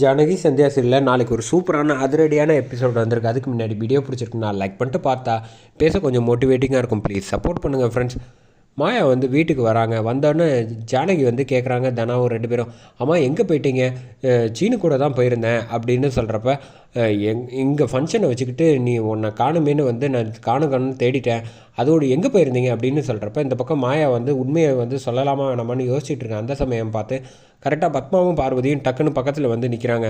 ஜானகி சந்தியா சீரியலில் நாளைக்கு ஒரு சூப்பரான அதிரடியான எபிசோட் வந்திருக்கு. அதுக்கு முன்னாடி வீடியோ பிடிச்சிருக்குன்னா லைக் பண்ணிட்டு பார்த்தா பேச கொஞ்சம் மோட்டிவேட்டிங்காக இருக்கும். ப்ளீஸ் சப்போர்ட் பண்ணுங்கள் ஃப்ரெண்ட்ஸ் மாயா வந்து வீட்டுக்கு வராங்க. வந்தோடனே ஜானகி வந்து கேட்குறாங்க தனாவும் ரெண்டு பேரும் அம்மா எங்கே போயிட்டீங்க? சீனு கூட தான் போயிருந்தேன். அப்படின்னு சொல்கிறப்ப எங் இங்கே ஃபங்க்ஷனை வச்சுக்கிட்டு நீ உன்னை காணுமேனு வந்து நான் காணும் காணும்னு தேடிட்டேன். அதோடு எங்கே போயிருந்தீங்க அப்படின்னு சொல்கிறப்ப இந்த பக்கம் மாயா வந்து உண்மையை வந்து சொல்லலாமா வேணாமான்னு யோசிச்சுட்டு இருக்கேன். அந்த சமயம் பார்த்து கரெக்டாக பத்மாவும் பார்வதியும் டக்குன்னு பக்கத்தில் வந்து நிற்கிறாங்க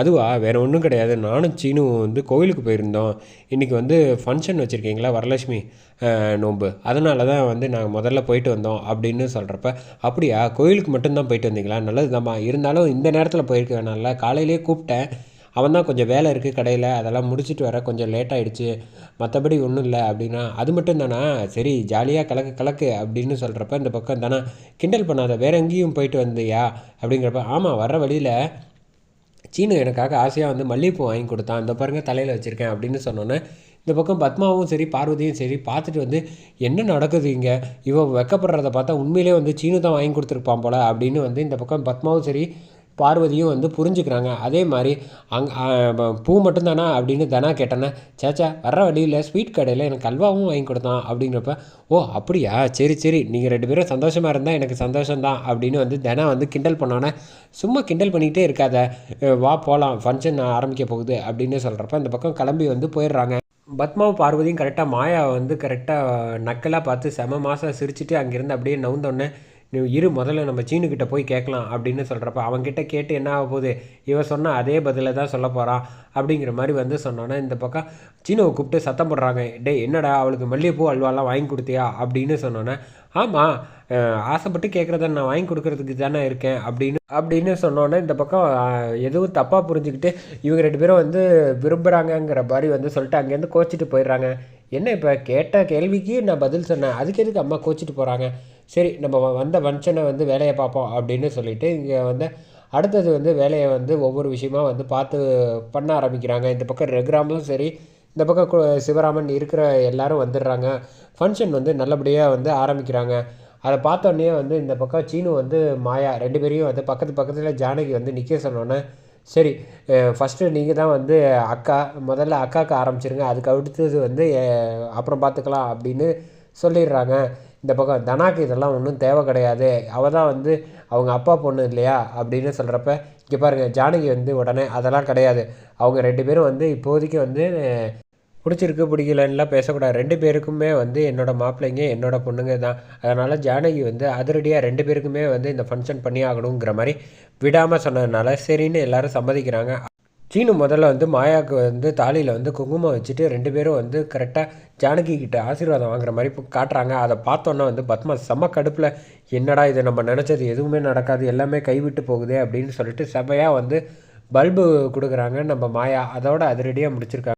அதுவா? வேறு ஒன்றும் கிடையாது. நானும் சீனும் வந்து கோயிலுக்கு போயிருந்தோம். இன்றைக்கி வந்து ஃபங்க்ஷன் வச்சுருக்கீங்களா வரலட்சுமி? நோன்பு. அதனால தான் வந்து நாங்கள் முதல்ல போயிட்டு வந்தோம். அப்படின்னு சொல்கிறப்ப அப்படியா? கோயிலுக்கு மட்டும்தான் போயிட்டு வந்தீங்களா? நல்லது இருந்தாலும் இந்த நேரத்தில் போயிருக்க வேணாம்ல. காலையிலேயே கூப்பிட்டேன். அவன் தான் கொஞ்சம் வேலை இருக்குது கடையில் அதெல்லாம் முடிச்சிட்டு வர கொஞ்சம் லேட் ஆகிடுச்சு மற்றபடி ஒன்றும் இல்லை அப்படின்னா அது மட்டும் தானா சரி ஜாலியாக கலக்கு கலக்கு அப்படின்னு சொல்கிறப்ப இந்த பக்கம் தானே கிண்டல் பண்ணாத வேற எங்கேயும் போயிட்டு வந்தியா அப்படிங்கிறப்ப ஆமாம் வர்ற வழியில் சீனு எனக்காக ஆசையாக வந்து மல்லிகைப்பூ வாங்கி கொடுத்தான். இந்த பாருங்கள் தலையில் வச்சுருக்கேன் அப்படின்னு சொன்னோன்னே இந்த பக்கம் பத்மாவும் சரி பார்வதியும் சரி பார்த்துட்டு வந்து என்ன நடக்குது இங்கே? இவன் வெக்கப்படுறத பார்த்தா உண்மையிலே வந்து சீனு தான் வாங்கி கொடுத்துருப்பான் போல அப்படின்னு வந்து இந்த பக்கம் பத்மாவும் சரி பார்வதியும் வந்து புரிஞ்சுக்கிறாங்க. அதே மாதிரி அங் பூ மட்டும்தானா அப்படின்னு தனா கேட்டேன்னா சேச்சா வர்ற வழியில் ஸ்வீட் கடையில் எனக்கு அல்வாவும் வாங்கி கொடுத்தான். அப்படிங்கிறப்ப ஓ அப்படியா? சரி சரி. நீங்கள் ரெண்டு பேரும் சந்தோஷமாக இருந்தால் எனக்கு சந்தோஷம்தான். அப்படின்னு வந்து தனா வந்து கிண்டல் பண்ணோன்னே சும்மா கிண்டல் பண்ணிக்கிட்டே இருக்காத. வா போகலாம் ஃபங்க்ஷன் ஆரம்பிக்க போகுது. அப்படின்னு சொல்கிறப்ப இந்த பக்கம் கிளம்பி வந்து போயிடுறாங்க. பத்மாவும் பார்வதியும் கரெக்டாக மாயா வந்து கரெக்டாக நக்கலாக பார்த்து செம மாதம் சிரிச்சிட்டு அங்கேருந்து அப்படியே நவுந்தோடனே நீ இரு முதல்ல நம்ம சீனுக்கிட்ட போய் கேட்கலாம் அப்படின்னு சொல்கிறப்ப அவன்கிட்ட கேட்டு என்ன ஆக போகுது? இவன் சொன்ன அதே பதிலை தான் சொல்ல போகிறான் அப்படிங்கிற மாதிரி வந்து சொன்னோன்னே இந்த பக்கம் சீனுவை கூப்பிட்டு சத்தம் போடுறாங்க. டேய் என்னடா அவளுக்கு மல்லிகைப்பூ அல்வாலாம் வாங்கி கொடுத்தியா? அப்படின்னு சொன்னோன்னே ஆமாம் ஆசைப்பட்டு கேட்குறத நான் வாங்கி கொடுக்கறதுக்கு தானே இருக்கேன். அப்படின்னு அப்படின்னு சொன்னோன்னே இந்த பக்கம் எதுவும் தப்பாக புரிஞ்சுக்கிட்டு இவங்க ரெண்டு பேரும் வந்து விரும்புகிறாங்கங்கிற மாதிரி வந்து சொல்லிட்டு அங்கேருந்து கோச்சிட்டு போயிடுறாங்க. என்ன இப்போ கேட்ட கேள்விக்கு நான் பதில் சொன்னேன். அதுக்கு எதுக்கு அம்மா கோச்சிட்டு போகிறாங்க சரி நம்ம வ- வந்த ஃபங்க்ஷனை வந்து வேலையை பார்ப்போம் அப்படின்னு சொல்லிட்டு இங்கே வந்து அடுத்தது வந்து வேலையை வந்து ஒவ்வொரு விஷயமா வந்து பார்த்து பண்ண ஆரம்பிக்கிறாங்க. இந்த பக்கம் ரெகுராமும் சரி இந்த பக்கம் கு- சிவராமன் இருக்கிற எல்லாரும் வந்துடுறாங்க. ஃபங்க்ஷன் வந்து நல்லபடியாக வந்து ஆரம்பிக்கிறாங்க. அதை பார்த்தோன்னே வந்து இந்த பக்கம் சீனு வந்து மாயா ரெண்டு பேரையும் வந்து பக்கத்து பக்கத்தில் ஜானகி வந்து நிற்க சொன்னோன்னே சரி ஃபஸ்ட்டு நீங்கள் தான் வந்து அக்கா முதல்ல அக்காவுக்கு ஆரம்பிச்சிருங்க. அதுக்கு அடுத்தது வந்து அப்புறம் பார்த்துக்கலாம் அப்படின்னு சொல்லிடுறாங்க. இந்த பக்கம் தனாக்கு இதெல்லாம் ஒன்றும் தேவை கிடையாது. அவள் தான் வந்து அவங்க அப்பா பொண்ணு இல்லையா அப்படின்னு சொல்கிறப்ப இங்கே பாருங்கள் ஜானகி வந்து உடனே அதெல்லாம் கிடையாது. அவங்க ரெண்டு பேரும் வந்து இப்போதைக்கு வந்து பிடிச்சிருக்கு பிடிக்கலன்னுலாம் பேசக்கூடாது. ரெண்டு பேருக்குமே வந்து என்னோடய மாப்பிள்ளைங்க என்னோட பொண்ணுங்க தான். அதனால் ஜானகி வந்து அதிரடியாக ரெண்டு பேருக்குமே வந்து இந்த ஃபங்க்ஷன் பண்ணி ஆகணுங்கிற மாதிரி விடாமல் சொன்னதுனால சரின்னு எல்லாரும் சம்மதிக்கிறாங்க. சீனு முதல்ல வந்து மாயாவுக்கு வந்து தாலியில் வந்து குங்குமம் வச்சுட்டு ரெண்டு பேரும் வந்து கரெக்டாக ஜானகி கிட்ட ஆசீர்வாதம் வாங்குற மாதிரி காட்டுறாங்க. அதை பார்த்தோன்னே வந்து பத்மா செம்ம கடுப்பில் என்னடா இது நம்ம நினச்சது எதுவுமே நடக்காது. எல்லாமே கைவிட்டு போகுதே அப்படின்னு சொல்லிட்டு செமையாக வந்து பல்பு கொடுக்குறாங்க நம்ம மாயா. அதோட அதிரடியாக முடிச்சிருக்காங்க.